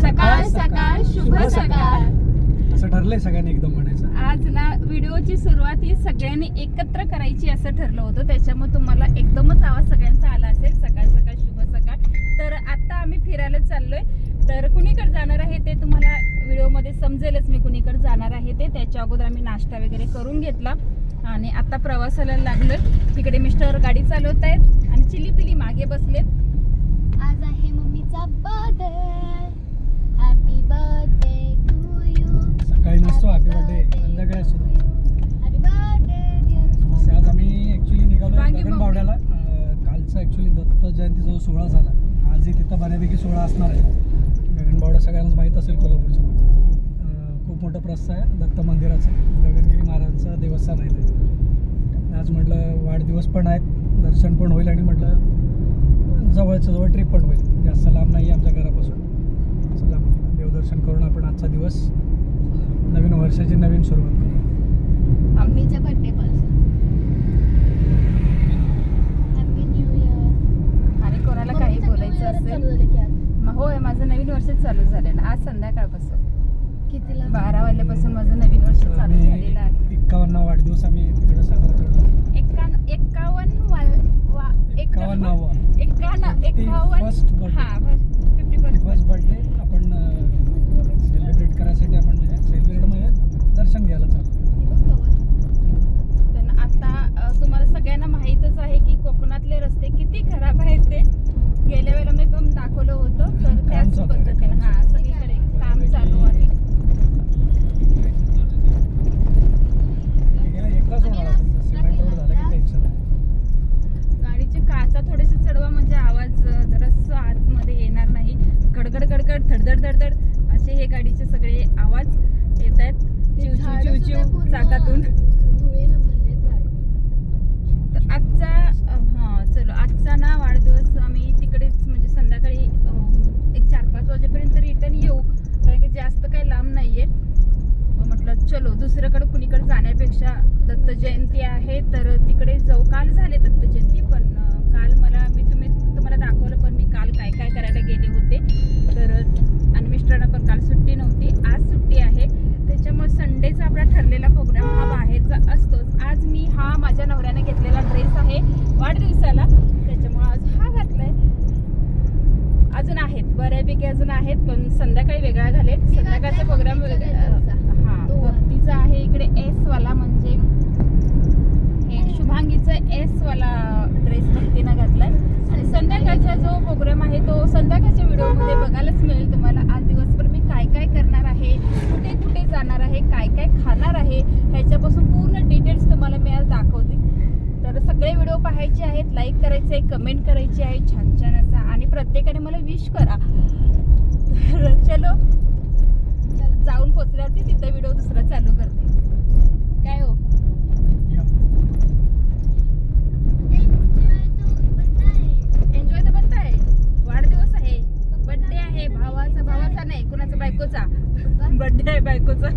सकाळ सकाळ शुभ सकाळ. असं ठरलंय सगळ्यांनी एकदम म्हणायचं. आज ना व्हिडिओची सुरुवात ही सगळ्यांनी एकत्र करायची असं ठरलं होतं. त्याच्यामुळे तुम्हाला एकदमच आवाज सगळ्यांचा आला असेल. सकाळ सकाळ शुभ सकाळ. तर आता आम्ही फिरायला चाललोय. तर कुणीकडे जाणार आहे ते तुम्हाला व्हिडिओमध्ये समजेलच मी कुणीकडे जाणार आहे ते. त्याच्या अगोदर आम्ही नाश्ता वगैरे करून घेतला. आणि आता प्रवासाला लागलोय. तिकडे मिस्टर गाडी चालवत आहेत आणि चिली पिली मागे बसलेत. नसतो हॅपी बर्थडे संध्याकाळी असतो हॅपी बर्थडे असे आज आम्ही ऍक्च्युली निघालो वांगी गगनबावड्याला अं, कालचा ऍक्च्युली दत्त जयंतीचा जो सोहळा झाला. आजही तिथं बऱ्यापैकी सोहळा असणार आहे. गगनबावडा सगळ्यांनाच माहीत असेल कोल्हापूरचं. खूप मोठं प्रस्थ आहे दत्त मंदिराचं. गगनगिरी महाराजांचं देवस्थान आहे ते. आज म्हटलं वाढदिवस पण आहेत. दर्शन पण होईल आणि म्हटलं जवळच्या जवळ ट्रिप पण होईल. जास्त लांब नाही आहे आमच्या घरापासून. चला म्हटलं देवदर्शन करून आपण आजचा दिवस वर्षाची नवीन सुरुवात करू. मम्मीच्या बर्थडे आणि कोणाला काही बोलायचं असेल? होय माझं नवीन वर्ष चालू झालं ना आज संध्याकाळपासून. कितीला? बारा वाजल्यापासून माझं नवीन वर्ष चालू झालेलं आहे. एक्कावन्न वाढदिवस आम्ही तिकडे साजरा करतो. एकान एकावन्न वा- वा- एक्कावन्नावा एकावन्न हा फिफ्टी फर्स्ट फर्स्ट बर्थडे आपण सेलिब्रेट करायसाठी आपण दर्शन घ्यायला चालू तर आता तुम्हाला सगळ्यांना माहीतच आहे की कोकणातले रस्ते किती खराब आहेत ते. गेल्या वेळेला मी पण दाखवलं होतं तर त्याच पद्धतीने. हा सगळीकडे काम चालू आहे. गाडीचे काचा थोडेसे चढवा म्हणजे आवाज जरासं आतमध्ये येणार नाही. गडगड गडगड धडधड धडधड. असे हे गाडीचे सगळे आवाज येत आहेत. चिव चिव चिव चिव चाकातून. तर आजचा हा चलो आजचा ना वाढदिवस आम्ही तिकडेच म्हणजे संध्याकाळी एक चार पाच वाजेपर्यंत रिटर्न येऊ. कारण की जास्त काही लांब नाहीये. मग म्हटलं चलो दुसरीकडे कुणीकडे जाण्यापेक्षा दत्त जयंती आहे तर तिकडे जाऊ. काल झाले दत्त जयंती पण काल मला मी तुम्ही तुम्हाला दाखवलं पण मी काल काय काय करायला गेले होते तर आणि मिस्टरांना पण काल सुट्टी नव्हती आज सुट्टी आहे त्याच्यामुळे संडेचा ठरलेला प्रोग्राम हा बाहेरचा असतोच. आज मी हा माझ्या नवऱ्याने घेतलेला ड्रेस आहे वाढदिवसाला. त्याच्यामुळे आज हा घातलाय. अजून आहेत. बऱ्यापैकी अजून आहेत पण संध्याकाळी वेगळा घालेल संध्याकाळचा प्रोग्राम. हा. भक्तीचा आहे इकडे एस वाला म्हणजे हे शुभांगीचा एस वाला ड्रेस भक्तीनं घातलाय. आणि संध्याकाळचा जो प्रोग्राम आहे तो संध्याकाळच्या व्हिडिओमध्ये बघायलाच मिळेल तुम्हाला. आज दिवसभर मी काय काय करणार जाणार आहे काय काय खाणार आहे ह्याच्यापासून पूर्ण डिटेल्स तुम्हाला मी आज दाखवते. तर सगळे व्हिडिओ पाहायचे आहेत लाईक करायचे आहे कमेंट करायची आहे छान छान असा. आणि प्रत्येकाने मला विश करा. तर चलो जाऊन पोचल्यावरती तिथं व्हिडिओ दुसरा चालू करते. काय हो? एन्जॉय तर बनत आहे वाढदिवस आहे. बड्डे आहे भावाचा भावाचा नाही कुणाचा बायकोचा. बर्थडे आहे बायकोचा.